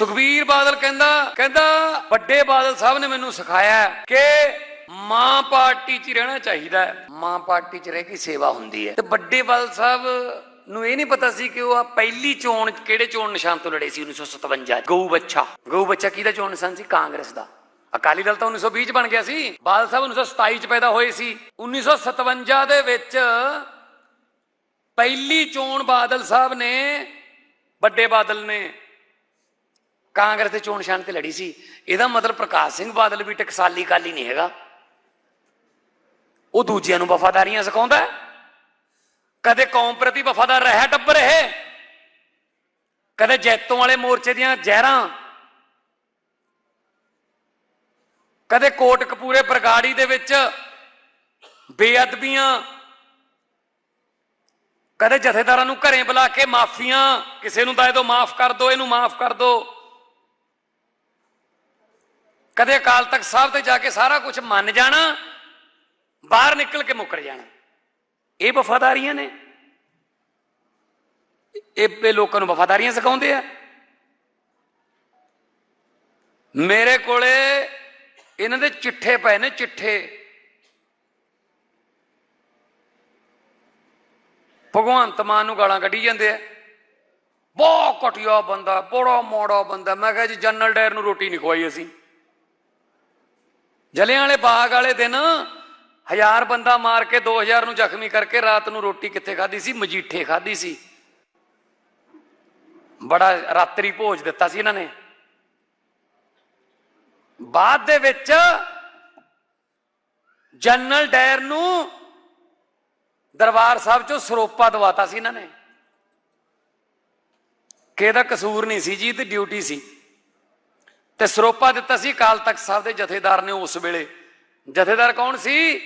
ਸੁਖਬੀਰ ਬਾਦਲ ਕਹਿੰਦਾ ਕਹਿੰਦਾ, ਵੱਡੇ ਬਾਦਲ ਸਾਹਿਬ ਨੇ ਮੈਨੂੰ ਸਿਖਾਇਆ ਕਿ ਮਾਂ ਪਾਰਟੀ 'ਚ ਰਹਿਣਾ ਚਾਹੀਦਾ ਹੈ। ਮਾਂ ਪਾਰਟੀ 'ਚ ਰਹਿ ਕੇ ਸੇਵਾ ਹੁੰਦੀ ਹੈ। ਤੇ ਵੱਡੇ ਬਾਦਲ ਸਾਹਿਬ ਨੂੰ ਇਹ ਨਹੀਂ ਪਤਾ ਸੀ ਕਿ ਉਹ ਆ ਪਹਿਲੀ ਚੋਣ ਕਿਹੜੇ ਚੋਣ ਨਿਸ਼ਾਨ ਤੋਂ ਲੜੇ ਸੀ 1957 'ਚ। ਗਊ ਬੱਚਾ। ਗਊ ਬੱਚਾ ਕਿਹਦਾ ਚੋਣ ਨਿਸ਼ਾਨ ਸੀ? ਕਾਂਗਰਸ ਦਾ। ਅਕਾਲੀ ਦਲ ਤਾਂ 1920 'ਚ ਬਣ ਗਿਆ ਸੀ। ਬਾਦਲ ਸਾਹਿਬ 1927 'ਚ ਪੈਦਾ ਹੋਏ ਸੀ। 1957 ਦੇ ਵਿੱਚ ਪਹਿਲੀ ਚੋਣ ਬਾਦਲ ਸਾਹਿਬ ਨੇ, ਵੱਡੇ ਬਾਦਲ ਨੇ ਕਾਂਗਰਸ ਦੇ ਚੋਣ ਨਿਸ਼ਾਨ ਤੇ ਲੜੀ ਸੀ। ਇਹਦਾ ਮਤਲਬ ਪ੍ਰਕਾਸ਼ ਸਿੰਘ ਬਾਦਲ ਵੀ ਟਕਸਾਲੀ ਕਾਲੀ ਨਹੀਂ ਹੈਗਾ। ਉਹ ਦੂਜਿਆਂ ਨੂੰ ਵਫਾਦਾਰੀਆਂ ਸਿਖਾਉਂਦਾ ਕਦੇ ਕੌਮ ਪ੍ਰਤੀ ਵਫਾਦਾਰ ਰਿਹਾ ਟੱਬਰ ਇਹ। ਕਦੇ ਜੈਤੋਂ ਵਾਲੇ ਮੋਰਚੇ ਦੀਆਂ ਜ਼ਹਿਰਾਂ। ਕਦੇ ਕੋਟ ਕੋਟਕਪੂਰੇ ਬਰਗਾੜੀ ਦੇ ਵਿੱਚ ਬੇਅਦਬੀਆਂ। ਕਦੇ ਜਥੇਦਾਰਾਂ ਨੂੰ ਘਰੇ ਬੁਲਾ ਕੇ ਮਾਫੀਆਂ। ਕਿਸੇ ਨੂੰ ਤਾਂ ਇਹ ਦੋ, ਮਾਫ ਕਰ ਦਿਓ ਇਹਨੂੰ ਮਾਫ ਕਰ ਦਿਓ ਕਦੇ ਅਕਾਲ ਤਖਤ ਸਾਹਿਬ ਤੇ ਜਾ ਕੇ ਸਾਰਾ ਕੁਝ ਮੰਨ ਜਾਣਾ, ਬਾਹਰ ਨਿਕਲ ਕੇ ਮੁੱਕਰ ਜਾਣਾ। ਇਹ ਵਫਾਦਾਰੀਆਂ ਨੇ। ਇਹ ਲੋਕਾਂ ਨੂੰ ਵਫਾਦਾਰੀਆਂ ਸਿਖਾਉਂਦੇ ਆ। ਮੇਰੇ ਕੋਲੇ ਇਹਨਾਂ ਦੇ ਚਿੱਠੇ ਪਏ ਨੇ, ਚਿੱਠੇ। ਭਗਵੰਤ ਮਾਨ ਨੂੰ ਗਾਲਾਂ ਕੱਢੀ ਜਾਂਦੇ ਆ। ਬਹੁਤ ਘਟਿਆ ਬੰਦਾ, ਬੜਾ ਮੋੜਾ ਬੰਦਾ। ਮੈਂ ਕਿਹਾ ਜੀ ਜਨਰਲ ਡਾਇਰ ਨੂੰ ਰੋਟੀ ਨਹੀਂ ਖਵਾਈ ਅਸੀਂ। ਜਲਿਆਂ ਵਾਲੇ ਬਾਗ ਵਾਲੇ ਦਿਨ ਹਜ਼ਾਰ ਬੰਦਾ ਮਾਰ ਕੇ 2000 ਨੂੰ ਜ਼ਖਮੀ ਕਰਕੇ ਰਾਤ ਨੂੰ ਰੋਟੀ ਕਿੱਥੇ ਖਾਧੀ ਸੀ? ਮਜੀਠੇ ਖਾਧੀ ਸੀ। ਬੜਾ ਰਾਤਰੀ ਭੋਜ ਦਿੱਤਾ ਸੀ ਇਹਨਾਂ ਨੇ। ਬਾਅਦ ਦੇ ਵਿੱਚ ਜਨਰਲ ਡਾਇਰ ਨੂੰ ਦਰਬਾਰ ਸਾਹਿਬ ਚੋਂ ਸਰੋਪਾ ਦਵਾਤਾ ਸੀ ਇਹਨਾਂ ਨੇ। ਕਿ ਇਹਦਾ ਕਸੂਰ ਨਹੀਂ ਸੀ ਜੀ ਤੇ ਡਿਊਟੀ ਸੀ। ਤੇ ਸਰੋਪਾ ਦਿੱਤਾ ਸੀ ਕਾਲ ਤਖਤ ਸਾਹਿਬ ਦੇ ਜਥੇਦਾਰ ਨੇ ਉਸ ਵੇਲੇ। ਜਥੇਦਾਰ ਕੌਣ ਸੀ?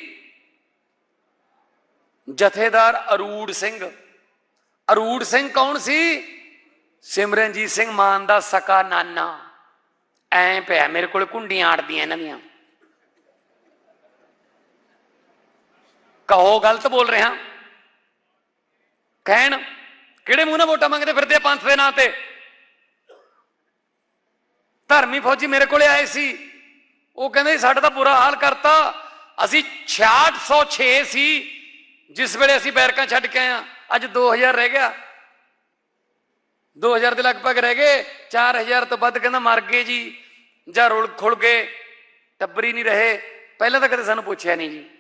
ਜਥੇਦਾਰ ਅਰੂੜ ਸਿੰਘ। ਅਰੂੜ ਸਿੰਘ ਕੌਣ ਸੀ? ਸਿਮਰਨਜੀਤ ਸਿੰਘ ਮਾਨ ਦਾ ਸਕਾ ਨਾਨਾ। ਐ ਪਿਆ, ਮੇਰੇ ਕੋਲ ਕੁੰਡੀਆਂ ਆੜਦੀਆਂ ਇਹਨਾਂ ਦੀਆਂ। ਕਹੋ, ਗਲਤ ਬੋਲ ਰਿਹਾ। ਕਹਿਣ, ਕਿਹੜੇ ਮੂੰਹ ਨਾਲ ਵੋਟਾਂ ਮੰਗਦੇ ਫਿਰਦੇ ਆ ਪੰਥ ਦੇ ਨਾਂ ਤੇ? ਧਰਮੀ ਫੌਜੀ ਮੇਰੇ ਕੋਲੇ ਆਏ ਸੀ। ਉਹ ਕਹਿੰਦੇ ਸੀ, ਸਾਡਾ ਤਾਂ ਬੁਰਾ ਹਾਲ ਕਰਤਾ। ਅਸੀਂ 6606 ਸੀ ਜਿਸ ਵੇਲੇ ਅਸੀਂ ਬੈਰਕਾਂ ਛੱਡ ਕੇ ਆਏ ਆ ਅੱਜ 2000 ਰਹਿ ਗਿਆ। 2000 ਦੇ ਲਗਭਗ ਰਹਿ ਗਏ। 4000 ਤੋਂ ਵੱਧ ਕਹਿੰਦਾ ਮਰ ਗਏ ਜੀ। ਜਾਂ ਰੁਲ ਖੁਲ ਗਏ। ਟੱਬਰੀ ਨਹੀਂ ਰਹੇ। ਪਹਿਲਾਂ ਤਾਂ ਕਦੇ ਸਾਨੂੰ ਪੁੱਛਿਆ ਨਹੀਂ ਜੀ।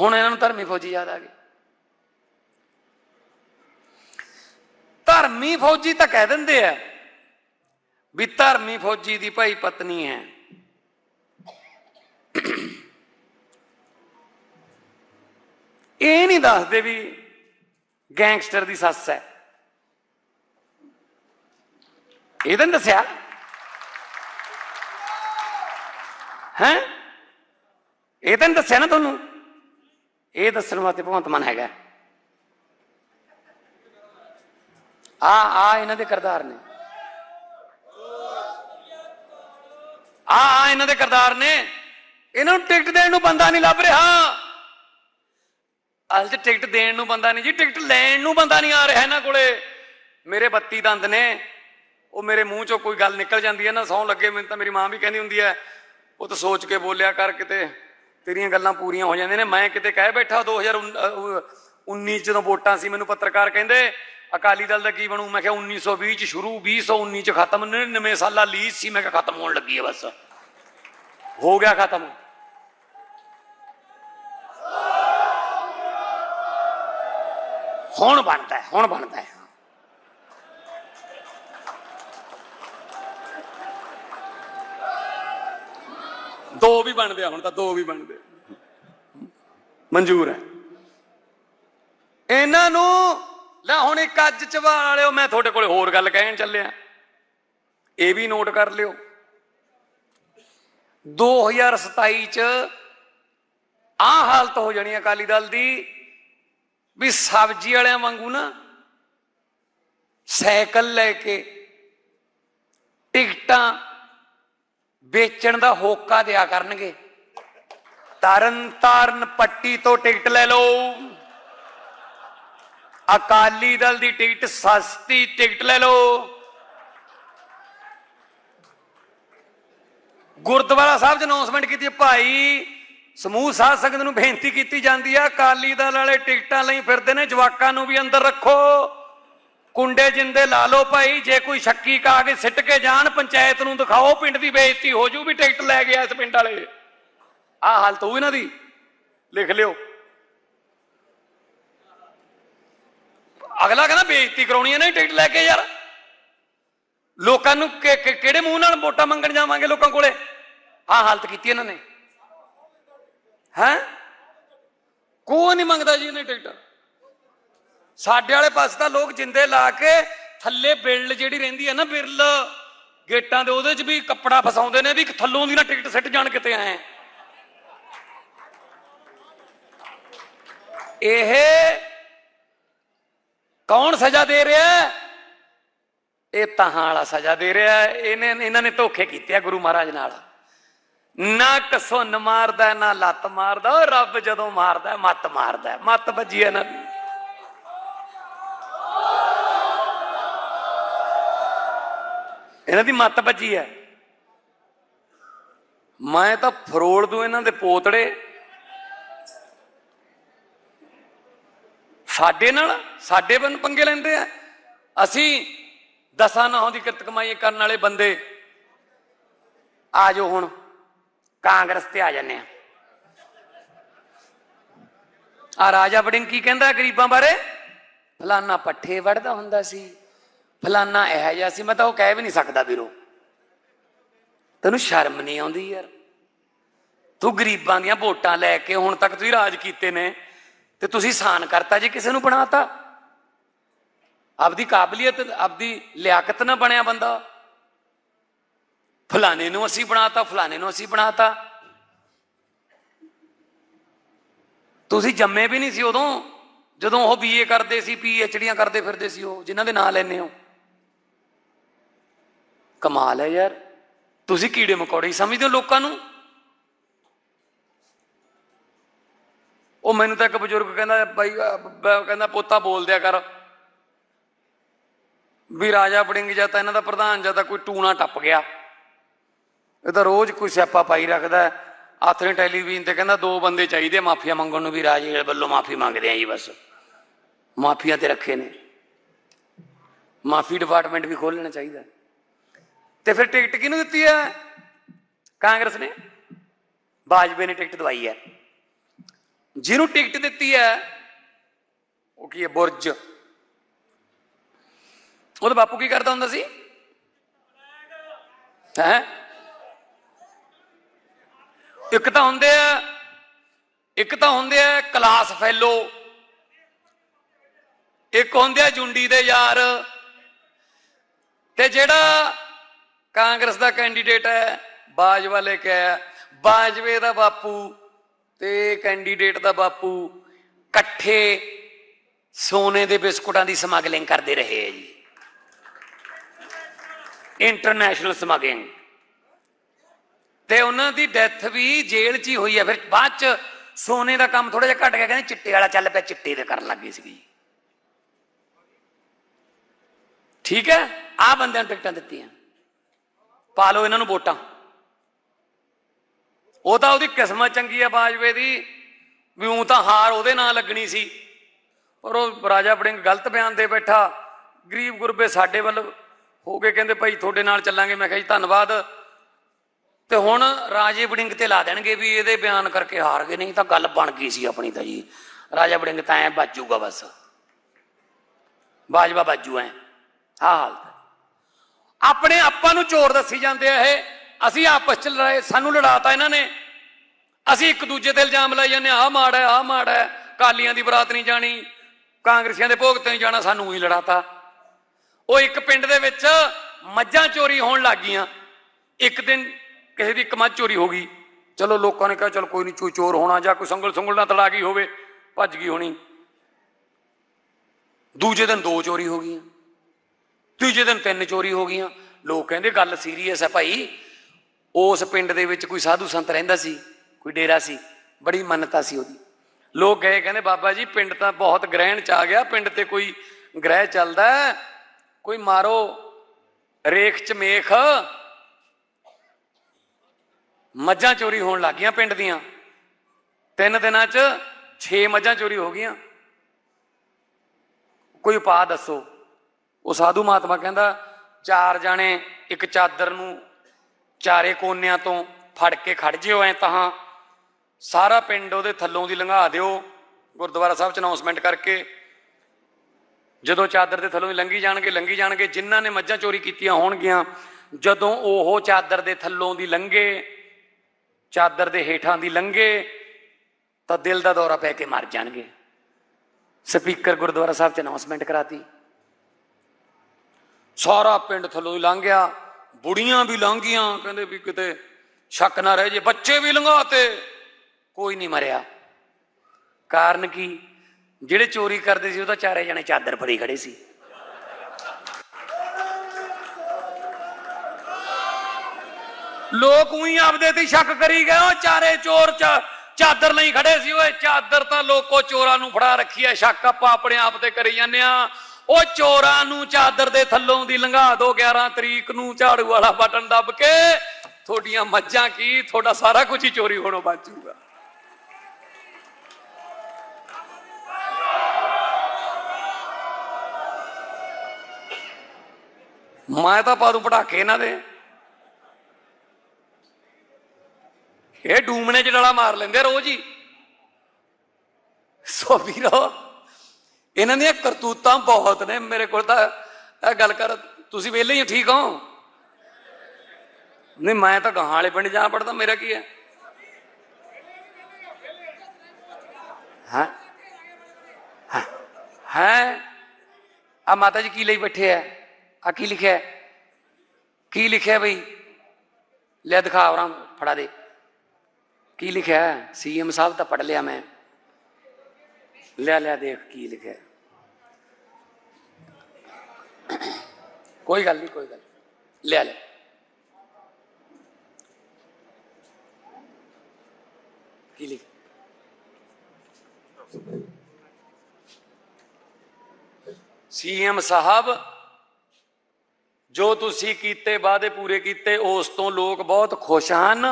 ਹੁਣ ਇਹਨਾਂ ਨੂੰ ਧਰਮੀ ਫੌਜੀ ਯਾਦ ਆ ਗਏ। ਧਰਮੀ ਫੌਜੀ ਤਾਂ ਕਹਿ ਦਿੰਦੇ ਆ ਵੀ ਧਰਮੀ ਫੌਜੀ ਦੀ ਭਾਈ ਪਤਨੀ ਹੈ। ਇਹ ਨਹੀਂ ਦੱਸਦੇ ਵੀ ਗੈਂਗਸਟਰ ਦੀ ਸੱਸ ਹੈ। ਇਹ ਤਾਂ ਨੀ ਦੱਸਿਆ। ਹੈ? ਇਹ ਤਾਂ ਨੀ ਦੱਸਿਆ ਨਾ ਤੁਹਾਨੂੰ। ਇਹ ਦੱਸਣ ਵਾਸਤੇ ਭਗਵੰਤ ਮਾਨ ਹੈਗਾ। ਆ ਆ ਇਹਨਾਂ ਦੇ ਕਰਦਾਰ ਨੇ। ਆ ਆ, ਇਹਨਾਂ ਦੇ ਕਰਦਾਰ ਨੇ। ਇਹਨਾਂ ਨੂੰ ਟਿਕਟ ਦੇਣ ਨੂੰ ਬੰਦਾ ਨਹੀਂ ਲੱਭ ਰਿਹਾ। ਅੱਜ ਟਿਕਟ ਦੇਣ ਨੂੰ ਬੰਦਾ ਨਹੀਂ ਜੀ, ਟਿਕਟ ਲੈਣ ਨੂੰ ਬੰਦਾ ਨਹੀਂ ਆ ਰਿਹਾ ਇਹਨਾਂ ਕੋਲੇ। ਮੇਰੇ 32 ਦੰਦ ਨੇ। ਉਹ ਮੇਰੇ ਮੂੰਹ ਚੋਂ ਕੋਈ ਗੱਲ ਨਿਕਲ ਜਾਂਦੀ ਹੈ ਨਾ, ਸੌਂ ਲੱਗੇ, ਮੈਨੂੰ ਤਾਂ ਮੇਰੀ ਮਾਂ ਵੀ ਕਹਿੰਦੀ ਹੁੰਦੀ ਹੈ, ਉਹ ਤਾਂ ਸੋਚ ਕੇ ਬੋਲਿਆ ਕਰ ਕਿਤੇ। ਤੇਰੀਆਂ ਗੱਲਾਂ ਪੂਰੀਆਂ ਹੋ ਜਾਂਦੀਆਂ ਨੇ। ਮੈਂ ਕਿਤੇ ਕਹਿ ਬੈਠਾ 2019 ਚ ਜਦੋਂ ਵੋਟਾਂ ਸੀ, ਮੈਨੂੰ ਪੱਤਰਕਾਰ ਕਹਿੰਦੇ ਅਕਾਲੀ ਦਲ ਦਾ ਕੀ ਬਣੂ? ਮੈਂ ਕਿਹਾ 1920 ਚ ਸ਼ੁਰੂ 2019 ਚ ਖਤਮ 99 ਸਾਲਾ ਲੀਜ਼ ਸੀ, ਮੈਂ ਕਿਹਾ ਖਤਮ ਹੋਣ ਲੱਗੀ ਹੈ ਬਸ। ਹੋ ਗਿਆ ਖਤਮ। ਹੁਣ ਬਣਦਾ ਹੈ, ਹੁਣ ਬਣਦਾ ਹੈ। ਦੋ ਵੀ ਬਣਦੇ ਆ, ਹੁਣ ਤਾਂ ਦੋ ਵੀ ਬਣਦੇ ਮਨਜ਼ੂਰ ਹੈ। ਇਹਨਾਂ ਨੂੰ ਲੈ ਹੁਣ ਇੱਕ ਅੱਜ ਚਵਾ ਵਾਲਿਓ ਮੈਂ ਤੁਹਾਡੇ ਕੋਲੇ ਹੋਰ ਗੱਲ ਕਹਿਣ ਚੱਲਿਆ। ਇਹ ਵੀ ਨੋਟ ਕਰ ਲਿਓ। 2027 ਚ ਆ ਹਾਲਤ ਹੋ ਜਾਣੀ ਅਕਾਲੀ ਦਲ ਦੀ, ਵੀ ਸਬਜ਼ੀ ਵਾਲਿਆਂ ਵਾਂਗੂ ਨਾ ਸਾਈਕਲ ਲੈ ਕੇ ਟਿਕਟਾਂ ਵੇਚਣ ਦਾ ਹੋਕਾ ਦਿਆ ਕਰਨਗੇ। ਤਰਨ ਤਾਰਨ ਪੱਟੀ ਤੋਂ ਟਿਕਟ ਲੈ ਲਓ। ਅਕਾਲੀ ਦਲ ਦੀ ਟਿਕਟ ਸਸਤੀ ਟਿਕਟ ਲੈ ਲਓ। ਗੁਰਦੁਆਰਾ ਸਾਹਿਬ 'ਚ ਅਨਾਉਂਸਮੈਂਟ ਕੀਤੀ ਭਾਈ ਸਮੂਹ ਸਾਧ ਸੰਗਤ ਨੂੰ ਬੇਨਤੀ ਕੀਤੀ ਜਾਂਦੀ ਆ, ਅਕਾਲੀ ਦਲ ਵਾਲੇ ਟਿਕਟਾਂ ਲਈ ਫਿਰਦੇ ਨੇ, ਜਵਾਕਾਂ ਨੂੰ ਵੀ ਅੰਦਰ ਰੱਖੋ। ਕੁੰਡੇ ਜਿੰਦੇ ਲਾ ਲਓ ਭਾਈ, ਜੇ ਕੋਈ ਸ਼ੱਕੀ ਕਾ ਕੇ ਸਿੱਟ ਕੇ ਜਾਣ, ਪੰਚਾਇਤ ਨੂੰ ਦਿਖਾਓ, ਪਿੰਡ ਦੀ ਬੇਇੱਜ਼ਤੀ ਹੋ ਜੂ ਵੀ ਟਿਕਟ ਲੈ ਗਿਆ ਇਸ ਪਿੰਡ ਵਾਲੇ। ਆਹ ਹਾਲਤ ਹੋਊ ਇਹਨਾਂ ਦੀ। ਲਿਖ ਲਿਓ। ਅਗਲਾ ਕਹਿੰਦਾ ਬੇਇੱਜ਼ਤੀ ਕਰਾਉਣੀ ਹੈ ਨਾ ਟਿਕਟ ਲੈ ਕੇ ਯਾਰ। ਲੋਕਾਂ ਨੂੰ ਕਿਹੜੇ ਮੂੰਹ ਨਾਲ ਵੋਟਾਂ ਮੰਗਣ ਜਾਵਾਂਗੇ ਲੋਕਾਂ ਕੋਲੇ? ਆਹ ਹਾਲਤ ਕੀਤੀ ਇਹਨਾਂ ਨੇ। ਹੈ? ਕੋਈ ਨਹੀਂ ਮੰਗਦਾ ਜੀ ਇਹਨੇ ਟਿਕਟ। ਸਾਡੇ ਵਾਲੇ ਪਾਸੇ ਤਾਂ ਲੋਕ ਜਿੰਦੇ ਲਾ ਕੇ ਥੱਲੇ ਬਿਰਲ ਜਿਹੜੀ ਰਹਿੰਦੀ ਹੈ ਨਾ ਬਿਰਲ, ਗੇਟਾਂ ਦੇ ਉਹਦੇ 'ਚ ਵੀ ਕੱਪੜਾ ਫਸਾਉਂਦੇ ਨੇ ਵੀ ਥੱਲੋਂ ਦੀ ਨਾ ਟਿਕਟ ਸਿੱਟ ਜਾਣ ਕਿਤੇ ਆਏ ਇਹ ਕੌਣ ਸਜ਼ਾ ਦੇ ਰਿਹਾ ਇਹ ਤਹਾਂ ਵਾਲਾ ਸਜ਼ਾ ਦੇ ਰਿਹਾ ਇਹਨੇ ਇਹਨਾਂ ਨੇ ਧੋਖੇ ਕੀਤੇ ਆ ਗੁਰੂ ਮਹਾਰਾਜ ਨਾਲ। ਨਾ ਕਸੁੰਨ ਮਾਰਦਾ, ਨਾ ਲੱਤ ਮਾਰਦਾ, ਉਹ ਰੱਬ ਜਦੋਂ ਮਾਰਦਾ, ਮੱਤ ਮਾਰਦਾ। ਮੱਤ ਵੱਜੀ ਇਹਨਾਂ ਦੀ। ਇਹਨਾਂ ਦੀ ਮੱਤ ਵੱਜੀ ਹੈ। ਮੈਂ ਤਾਂ ਫਰੋੜ ਦੂ ਇਹਨਾਂ ਦੇ ਪੋਤੜੇ। ਸਾਡੇ ਨਾਲ, ਸਾਡੇ ਬਨ ਪੰਗੇ ਲੈਂਦੇ ਆ। ਅਸੀਂ ਦਸਾਂ ਨਹਾਂ ਦੀ ਕਿਰਤ ਕਮਾਈ ਕਰਨ ਵਾਲੇ ਬੰਦੇ ਆ ਜਾਓ ਹੁਣ, ਕਾਂਗਰਸ ਤੇ ਆ ਜਾਂਦੇ ਆ। ਆ ਰਾਜਾ ਵੜਿੰਗ ਕੀ ਕਹਿੰਦਾ ਗਰੀਬਾਂ ਬਾਰੇ? ਫਲਾਨਾ ਪੱਠੇ ਵੜਦਾ ਹੁੰਦਾ ਸੀ, ਫਲਾਨਾ ਇਹ ਜਿਹਾ ਸੀ, ਮੈਂ ਤਾਂ ਉਹ ਕਹਿ ਵੀ ਨਹੀਂ ਸਕਦਾ ਵੀਰੋ। ਤੈਨੂੰ ਸ਼ਰਮ ਨਹੀਂ ਆਉਂਦੀ ਯਾਰ? ਤੂੰ ਗਰੀਬਾਂ ਦੀਆਂ ਵੋਟਾਂ ਲੈ ਕੇ ਹੁਣ ਤੱਕ ਤੁਸੀਂ ਰਾਜ ਕੀਤੇ ਨੇ। ਤੇ ਤੁਸੀਂ ਸਾਨ ਕਰਤਾ ਜੀ ਕਿਸੇ ਨੂੰ ਬਣਾਤਾ। ਆਪਦੀ ਕਾਬਲੀਅਤ, ਆਪਦੀ ਲਿਆਕਤ ਨਾ ਬਣਿਆ ਬੰਦਾ। ਫਲਾਣੇ ਨੂੰ ਅਸੀਂ ਬਣਾਤਾ, ਫਲਾਣੇ ਨੂੰ ਅਸੀਂ ਬਣਾਤਾ। ਤੁਸੀਂ ਜੰਮੇ ਵੀ ਨਹੀਂ ਸੀ ਉਦੋਂ, ਜਦੋਂ ਉਹ ਬੀਏ ਕਰਦੇ ਸੀ ਪੀਐਚਡੀਆਂ ਕਰਦੇ ਫਿਰਦੇ ਸੀ ਉਹ, ਜਿਨ੍ਹਾਂ ਦੇ ਨਾਂ ਲੈਨੇ ਹੋ। ਕਮਾਲ ਹੈ ਯਾਰ। ਤੁਸੀਂ ਕੀੜੇ ਮਕੌੜੇ ਸਮਝਦੇ ਹੋ ਲੋਕਾਂ ਨੂੰ। ਉਹ ਮੈਨੂੰ ਤਾਂ ਇੱਕ ਬਜ਼ੁਰਗ ਕਹਿੰਦਾ, ਬਾਈ ਕਹਿੰਦਾ, ਪੋਤਾ ਬੋਲ ਦਿਆ ਕਰ। ਵੀ ਰਾਜਾ ਬੜਿੰਗ ਜਾਂ ਤਾਂ ਇਹਨਾਂ ਦਾ ਪ੍ਰਧਾਨ ਜਾਂ ਤਾਂ ਕੋਈ ਟੂਣਾ ਟੱਪ ਗਿਆ। ਇਹ ਤਾਂ ਰੋਜ਼ ਕੋਈ ਸਿਆਪਾ ਪਾਈ ਰੱਖਦਾ ਆਥਰੇ ਟੈਲੀਵਿਜ਼ਨ ਤੇ ਕਹਿੰਦਾ, ਦੋ ਬੰਦੇ ਚਾਹੀਦੇ ਮਾਫੀਆ ਮੰਗਣ ਨੂੰ ਵੀ ਰਾਜੇ ਵੱਲੋਂ ਮਾਫੀ ਮੰਗਦੇ ਆ ਜੀ ਬਸ। ਮਾਫੀਆ ਤੇ ਰੱਖੇ ਨੇ। ਮਾਫੀ ਡਿਪਾਰਟਮੈਂਟ ਵੀ ਖੋਲ ਲੈਣਾ ਚਾਹੀਦਾ। ਤੇ ਫਿਰ ਟਿਕਟ ਕਿਹਨੂੰ ਦਿੱਤੀ ਹੈ? ਕਾਂਗਰਸ ਨੇ। ਬਾਜਪੇ ਨੇ ਟਿਕਟ ਦਵਾਈ ਹੈ। ਜਿਹਨੂੰ ਟਿਕਟ ਦਿੱਤੀ ਹੈ, ਉਹ ਕੀ ਹੈ, ਬੁਰਜ। ਉਹਦਾ ਬਾਪੂ ਕੀ ਕਰਦਾ ਹੁੰਦਾ ਸੀ? ਹੈ? ਇੱਕ ਤਾਂ ਹੁੰਦੇ ਆ, ਇੱਕ ਤਾਂ ਹੁੰਦੇ ਆ ਕਲਾਸ ਫੈਲੋ ਇੱਕ ਹੁੰਦੇ ਆ ਜੁੰਡੀ ਦੇ ਯਾਰ। ਤੇ ਜਿਹੜਾ ਕਾਂਗਰਸ ਦਾ ਕੈਂਡੀਡੇਟ ਹੈ, ਬਾਜਵਾ ਲੈ ਕੇ ਆਇਆ। ਬਾਜਵੇ ਦਾ ਬਾਪੂ। ਤੇ ਕੈਂਡੀਡੇਟ ਦਾ ਬਾਪੂ ਇਕੱਠੇ ਸੋਨੇ ਦੇ ਬਿਸਕੁਟਾਂ ਦੀ ਸਮਗਲਿੰਗ ਕਰਦੇ ਰਹੇ ਹੈ ਜੀ। International smuggling. ਤੇ ਉਹਨਾਂ ਦੀ ਡੈਥ ਵੀ ਜੇਲ੍ਹ 'ਚ ਹੀ ਹੋਈ ਹੈ ਫਿਰ ਬਾਅਦ 'ਚ ਸੋਨੇ ਦਾ ਕੰਮ ਥੋੜਾ ਜਿਹਾ ਘਟ ਗਿਆ, ਕਹਿੰਦੇ ਚਿੱਟੇ ਵਾਲਾ ਚੱਲ ਪਿਆ, ਚਿੱਟੇ ਦੇ ਕਰਨ ਲੱਗੀ ਸੀਗੀ। ਠੀਕ ਹੈ? ਆ ਬੰਦਿਆਂ ਨੂੰ ਟਿਕਟਾਂ ਦਿੱਤੀਆਂ। ਪਾ ਲਓ ਇਹਨਾਂ ਨੂੰ ਵੋਟਾਂ। ਉਹ ਤਾਂ ਉਹਦੀ ਕਿਸਮਤ ਚੰਗੀ ਆ ਬਾਜਵੇ ਦੀ, ਵੀ ਉਹ ਤਾਂ ਹਾਰ ਉਹਦੇ ਨਾਲ ਲੱਗਣੀ ਸੀ। ਪਰ ਉਹ ਰਾਜਾ ਬੜਿੰਗ ਗਲਤ ਬਿਆਨ ਦੇ ਬੈਠਾ। ਗਰੀਬ ਗੁਰਬੇ ਸਾਡੇ ਵੱਲ ਹੋ ਕੇ ਕਹਿੰਦੇ, ਭਾਈ, ਤੁਹਾਡੇ ਨਾਲ ਚੱਲਾਂਗੇ। ਮੈਂ ਕਿਹਾ ਜੀ, ਧੰਨਵਾਦ। ਤੇ ਹੁਣ ਰਾਜੇ ਬੜਿੰਗ ਤੇ ਲਾ ਦੇਣਗੇ ਵੀ ਇਹਦੇ ਬਿਆਨ ਕਰਕੇ ਹਾਰ ਗਏ। ਨਹੀਂ ਤਾਂ ਗੱਲ ਬਣ ਗਈ ਸੀ ਆਪਣੀ ਤਾਂ ਜੀ। ਰਾਜਾ ਬੜਿੰਗ ਤਾਂ ਐ ਬਾਜੂਗਾ ਬਸ। ਬਾਜਵਾ ਬਾਜੂ ਐ। ਆਹ ਹਾਲਤ ਆਪਣੇ ਆਪਾਂ ਨੂੰ ਚੋਰ ਦੱਸੀ ਜਾਂਦੇ ਆ ਇਹ। ਅਸੀਂ ਆਪਸ ਚ ਲੜਾਏ ਸਾਨੂੰ ਲੜਾਤਾ ਇਹਨਾਂ ਨੇ। ਅਸੀਂ ਇੱਕ ਦੂਜੇ ਤੇ ਇਲਜ਼ਾਮ ਲਾਈ ਜਾਂਦੇ ਆਹ ਮਾੜਾ ਆਹ ਮਾੜਾ ਹੈ ਕਾਲੀਆਂ ਦੀ ਬਰਾਤ ਨਹੀਂ ਜਾਣੀ, ਕਾਂਗਰਸੀਆਂ ਦੇ ਭੋਗ ਤੇ ਨਹੀਂ ਜਾਣਾ, ਸਾਨੂੰ ਹੀ ਲੜਾਤਾ। ਉਹ ਇੱਕ ਪਿੰਡ ਦੇ ਵਿੱਚ ਮੱਝਾਂ ਚੋਰੀ ਹੋਣ ਲੱਗ ਗਈਆਂ। ਇੱਕ ਦਿਨ ਕਿਸੇ ਦੀ ਇੱਕ ਮੱਝ ਚੋਰੀ ਹੋ ਗਈ। ਚਲੋ ਲੋਕਾਂ ਨੇ ਕਿਹਾ, ਚਲ ਕੋਈ ਨਹੀਂ, ਚੋ ਚੋਰ ਹੋਣਾ ਜਾਂ ਕੋਈ ਸੰਗਲ ਸੰਗਲ ਨਾਲ ਤੜਾ ਗਈ ਹੋਵੇ, ਭੱਜ ਗਈ ਹੋਣੀ। ਦੂਜੇ ਦਿਨ ਦੋ ਚੋਰੀ ਹੋ ਗਈਆਂ। ਤੀਜੇ ਦਿਨ ਤਿੰਨ ਚੋਰੀ ਹੋ ਗਈਆਂ। ਲੋਕ ਕਹਿੰਦੇ, ਗੱਲ ਸੀਰੀਅਸ ਹੈ ਭਾਈ। ਉਸ ਪਿੰਡ ਦੇ ਵਿੱਚ ਕੋਈ ਸਾਧੂ ਸੰਤ ਰਹਿੰਦਾ ਸੀ, ਕੋਈ ਡੇਰਾ ਸੀ, ਬੜੀ ਮੰਨਤਾ ਸੀ ਉਹਦੀ। ਲੋਕ ਗਏ, ਕਹਿੰਦੇ, ਬਾਬਾ ਜੀ, ਪਿੰਡ ਤਾਂ ਬਹੁਤ ਗ੍ਰਹਿਣ ਚ ਆ ਗਿਆ, ਪਿੰਡ ਤੇ ਕੋਈ ਗ੍ਰਹਿ ਚੱਲਦਾ ਕੋਈ ਮਾਰੋ ਰੇਖ ਚ ਮੇਖ। ਮੱਝਾਂ ਚੋਰੀ ਹੋਣ ਲੱਗੀਆਂ ਪਿੰਡ ਦੀਆਂ। ਤਿੰਨ ਦਿਨਾਂ 'ਚ 6 ਮੱਝਾਂ ਚੋਰੀ ਹੋ ਗਈਆਂ। ਕੋਈ ਉਪਾਅ ਦੱਸੋ। ਉਹ ਸਾਧੂ ਮਹਾਤਮਾ ਕਹਿੰਦਾ, ਚਾਰ ਜਾਣੇ ਇੱਕ ਚਾਦਰ ਨੂੰ ਚਾਰੇ ਕੋਨਿਆਂ ਤੋਂ ਫੜ ਕੇ ਖੜ ਜਿਓ ਐ ਤਾਂ ਸਾਰਾ ਪਿੰਡ ਉਹਦੇ ਥੱਲੋਂ ਦੀ ਲੰਘਾ ਦਿਓ। ਗੁਰਦੁਆਰਾ ਸਾਹਿਬ ਚ ਅਨਾਉਂਸਮੈਂਟ ਕਰਕੇ। ਜਦੋਂ ਚਾਦਰ ਦੇ ਥੱਲੋਂ ਦੀ ਲੰਘੀ ਜਾਣਗੇ ਲੰਘੀ ਜਾਣਗੇ। ਜਿਨ੍ਹਾਂ ਨੇ ਮੱਝਾਂ ਚੋਰੀ ਕੀਤੀਆਂ ਹੋਣਗੀਆਂ, ਜਦੋਂ ਉਹ ਚਾਦਰ ਦੇ ਥੱਲੋਂ ਦੀ ਲੰਘੇ, ਚਾਦਰ ਦੇ ਹੇਠਾਂ ਦੀ ਲੰਘੇ, ਤਾਂ ਦਿਲ ਦਾ ਦੌਰਾ ਪੈ ਕੇ ਮਰ ਜਾਣਗੇ। ਸਪੀਕਰ ਗੁਰਦੁਆਰਾ ਸਾਹਿਬ ਚ ਅਨਾਉਂਸਮੈਂਟ ਕਰਾਤੀ। ਸਾਰਾ ਪਿੰਡ ਥੱਲੋਂ ਹੀ ਲੰਘ ਗਿਆ। ਬੁੜੀਆਂ ਵੀ ਲੰਘੀਆਂ, ਕਹਿੰਦੇ ਵੀ ਕਿਤੇ ਸ਼ੱਕ ਨਾ ਰਹਿ ਜੇ। ਬੱਚੇ ਵੀ ਲੰਘਾਤੇ, ਕੋਈ ਨਹੀਂ ਮਰਿਆ। ਕਾਰਨ ਕੀ? ਜਿਹੜੇ ਚੋਰੀ ਕਰਦੇ ਸੀ, ਉਹ ਤਾਂ ਚਾਰੇ ਜਣੇ ਚਾਦਰ ਫੜੀ ਖੜੇ ਸੀ। ਲੋਕ ਉਹੀ ਆਪਦੇ ਤੇ ਸ਼ੱਕ ਕਰੀ ਗਏ, ਉਹ ਚਾਰੇ ਚੋਰ ਚ, ਚਾਦਰ ਲਈ ਖੜੇ ਸੀ। ਓਏ ਚਾਦਰ ਤਾਂ ਲੋਕੋ ਚੋਰਾਂ ਨੂੰ ਫੜਾ ਰੱਖੀ ਐ, ਸ਼ੱਕ ਆਪਾਂ ਆਪਣੇ ਆਪ ਤੇ ਕਰੀ ਜਾਂਦੇ ਆ। ਉਹ ਚੋਰਾਂ ਨੂੰ ਚਾਦਰ ਦੇ ਥੱਲੋਂ ਦੀ ਲੰਘਾ ਦੋ 11 ਤਰੀਕ ਨੂੰ ਝਾੜੂ ਵਾਲਾ ਬਟਨ ਦੱਬ ਕੇ ਤੁਹਾਡੀਆਂ ਮੱਝਾਂ ਕੀ? ਤੁਹਾਡਾ ਸਾਰਾ ਕੁਝ ਹੀ ਚੋਰੀ ਹੋਣੋਂ ਬਚ ਮੈਂ ਤਾਂ ਪਾ ਦੂੰ ਪਟਾਕੇ ਇਹਨਾਂ ਦੇ। ਇਹ ਡੂਮਣੇ ਚ ਡਲਾ ਮਾਰ ਲੈਂਦੇ ਰੋਜ਼ ਹੀ। ਸੋ ਵੀਰੋ ਇਹਨਾਂ ਦੀਆਂ ਕਰਤੂਤਾਂ ਬਹੁਤ ਨੇ ਮੇਰੇ ਕੋਲ ਤਾਂ ਇਹ ਗੱਲ ਕਰ ਤੁਸੀਂ ਵਿਹਲੇ ਹੀ ਹੋ, ਠੀਕ ਹੋ ਨਹੀਂ ਮੈਂ ਤਾਂ ਗਾਹਾਂ ਵਾਲੇ ਪਿੰਡ ਜਾ ਪੜਦਾ ਮੇਰਾ ਕੀ ਹੈ ਹਾਂ ਹਾਂ ਹੈ ਆ ਮਾਤਾ ਜੀ ਕੀ ਲਈ ਬੈਠੇ ਆ ਆ ਕੀ ਲਿਖਿਆ ਹੈ? ਕੀ ਲਿਖਿਆ ਬਈ ਲੈ ਦਿਖਾ ਉਹਨਾਂ ਫੜਾ ਦੇ ਕੀ ਲਿਖਿਆ ਹੈ ਸੀਐਮ ਸਾਹਿਬ ਤਾਂ ਪੜ ਲਿਆ ਮੈਂ ਲੈ ਲੈ ਦੇਖ ਕੀ ਲਿਖਿਆ ਹੈ। ਕੋਈ ਗੱਲ ਨਹੀਂ ਕੋਈ ਗੱਲ ਨੀ। ਲੈ ਲੈ ਕੀ ਲਿਖ ਸੀਐਮ ਸਾਹਿਬ ਜੋ ਤੁਸੀਂ ਕੀਤੇ ਵਾਅਦੇ ਪੂਰੇ ਕੀਤੇ ਉਸ ਤੋਂ ਲੋਕ ਬਹੁਤ ਖੁਸ਼ ਹਨ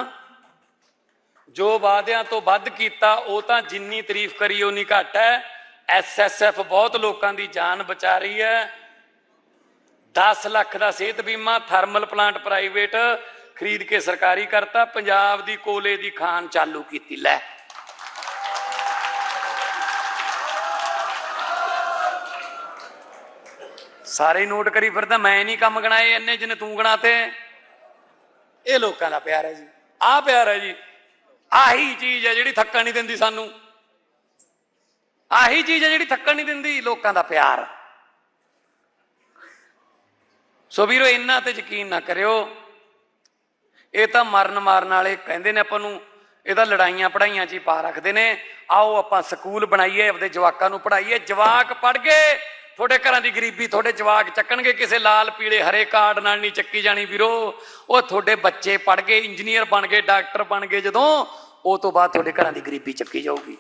ਜੋ ਵਾਅਦਿਆਂ ਤੋਂ ਵੱਧ ਕੀਤਾ, ਉਹ ਤਾਂ ਜਿੰਨੀ ਤਾਰੀਫ ਕਰੀ ਉਨੀ ਘੱਟ ਹੈ। ਐਸਐਸਐਫ ਬਹੁਤ ਲੋਕਾਂ ਦੀ ਜਾਨ ਬਚਾ ਰਹੀ ਹੈ। 10 ਲੱਖ ਦਾ ਸਿਹਤ ਬੀਮਾ, ਥਰਮਲ ਪਲਾਂਟ ਪ੍ਰਾਈਵੇਟ ਖਰੀਦ ਕੇ ਸਰਕਾਰੀ ਕਰਤਾ, ਪੰਜਾਬ ਦੀ ਕੋਲੇ ਦੀ ਖਾਨ ਚਾਲੂ ਕੀਤੀ, ਲੈ। ਸਾਰੇ ਨੋਟ ਕਰੀ ਫਿਰਦਾ, ਮੈਂ ਨਹੀਂ ਕੰਮ ਗਣਾਏ ਇੰਨੇ ਜਿੰਨੇ ਤੂੰ ਗਣਾਤੇ। ਇਹ ਲੋਕਾਂ ਦਾ ਪਿਆਰ ਹੈ ਜੀ, ਆਹ ਪਿਆਰ ਹੈ ਜੀ। ਆਹੀ ਚੀਜ਼ ਹੈ ਜਿਹੜੀ ਥੱਕਣ ਨਹੀਂ ਦਿੰਦੀ ਸਾਨੂੰ। ਆਹੀ ਚੀਜ਼ ਹੈ ਜਿਹੜੀ ਥੱਕਣ ਨਹੀਂ ਦਿੰਦੀ ਲੋਕਾਂ ਦਾ ਪਿਆਰ। ਸੋ ਵੀਰੋ ਇਹਨਾਂ ਤੇ ਯਕੀਨ ਨਾ ਕਰਿਓ। ਇਹ ਤਾਂ ਮਰਨ ਮਾਰਨ ਵਾਲੇ ਕਹਿੰਦੇ ਨੇ ਆਪਾਂ ਨੂੰ, ਇਹ ਤਾਂ ਲੜਾਈਆਂ ਪੜਾਈਆਂ 'ਚ ਹੀ ਪਾ ਰੱਖਦੇ ਨੇ। ਆਓ ਆਪਾਂ ਸਕੂਲ ਬਣਾਈਏ, ਆਪਦੇ ਜਵਾਕਾਂ ਨੂੰ ਪੜਾਈਏ ਜਵਾਕ ਪੜ ਗਏ। ਤੁਹਾਡੇ ਘਰਾਂ ਦੀ ਗਰੀਬੀ ਤੁਹਾਡੇ ਜਵਾਕ ਚੱਕਣਗੇ ਕਿਸੇ ਲਾਲ ਪੀਲੇ ਹਰੇ ਕਾਰਡ ਨਾਲ ਨਹੀਂ ਚੱਕੀ ਜਾਣੀ ਵੀਰੋ। ਉਹ ਤੁਹਾਡੇ ਬੱਚੇ ਪੜ ਗਏ, ਇੰਜੀਨੀਅਰ ਬਣ ਗਏ, ਡਾਕਟਰ ਬਣ ਗਏ, ਜਦੋਂ ਉਹ ਤੋਂ ਬਾਅਦ ਤੁਹਾਡੇ ਘਰਾਂ ਦੀ ਗਰੀਬੀ ਚੱਕੀ ਜਾਊਗੀ।